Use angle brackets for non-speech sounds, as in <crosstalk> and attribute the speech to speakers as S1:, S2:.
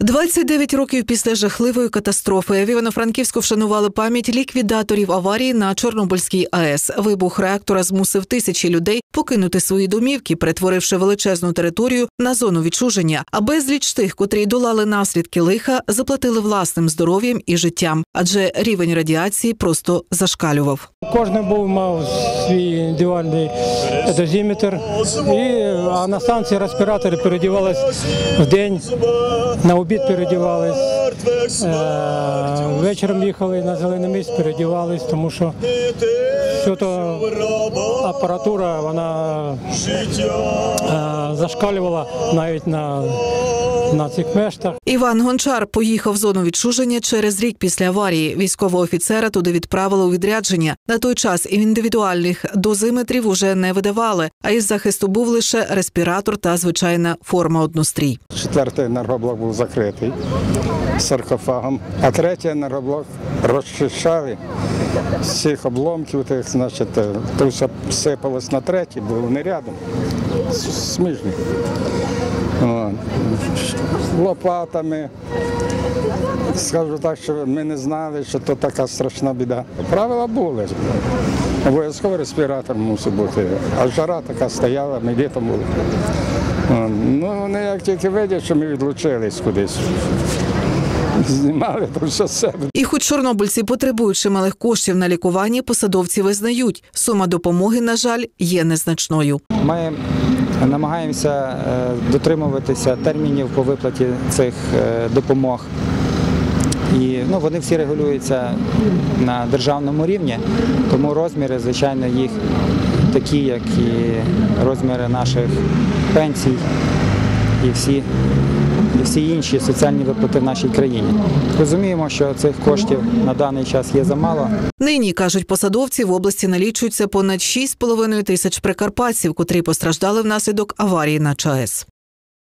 S1: 29 років після жахливої катастрофи в Івано-Франківську вшанували пам'ять ліквідаторів аварії на Чорнобильській АЕС. Вибух реактора змусив тисячі людей покинути свої домівки, перетворивши величезну територію на зону відчуження. А безліч тих, котрі долали наслідки лиха, заплатили власним здоров'ям і життям, адже рівень радіації просто зашкалював.
S2: Кожен був мав свій індивідуальний дозиметр, і, а на станції респіратори передівались в день, на обід передівались. Е, вечором їхали на зелене місце, передівались, тому що все то апаратура вона е, зашкалювала навіть на, на цих мештах.
S1: Іван Гончар поїхав в зону відчуження через рік після аварії. Військового офіцера туди відправили у відрядження. На той час індивідуальних дозиметрів уже не видавали, а із захисту був лише респіратор та звичайна форма однострій.
S3: Четвертий енергоблок був закритий саркофагом, а третій енергоблок розчищали з цих обломків, тих, значить, е, то все сипалось на третій, бо вони рядом. Сміжні. Лопатами. <laughs> Скажу так, що ми не знали, що то така страшна біда. Правила були. Обов'язково респіратор мусив бути. А жара така стояла, ми літом були. Ну, вони як тільки видять, що ми відлучились кудись. Знімали то все з себе.
S1: І, хоч чорнобильці потребують чималих коштів на лікування, посадовці визнають, сума допомоги, на жаль, є незначною.
S4: Ми намагаємося е, дотримуватися термінів по виплаті цих е, допомог. І ну, вони всі регулюються на державному рівні, тому розміри, звичайно, їх такі, як і розміри наших пенсій і всі, і всі інші соціальні виплати в нашій країні. Розуміємо, що цих коштів на даний час є замало.
S1: Нині кажуть посадовці, в області налічується понад 6,5 тисяч прикарпатців, котрі постраждали внаслідок аварії на ЧАЕС.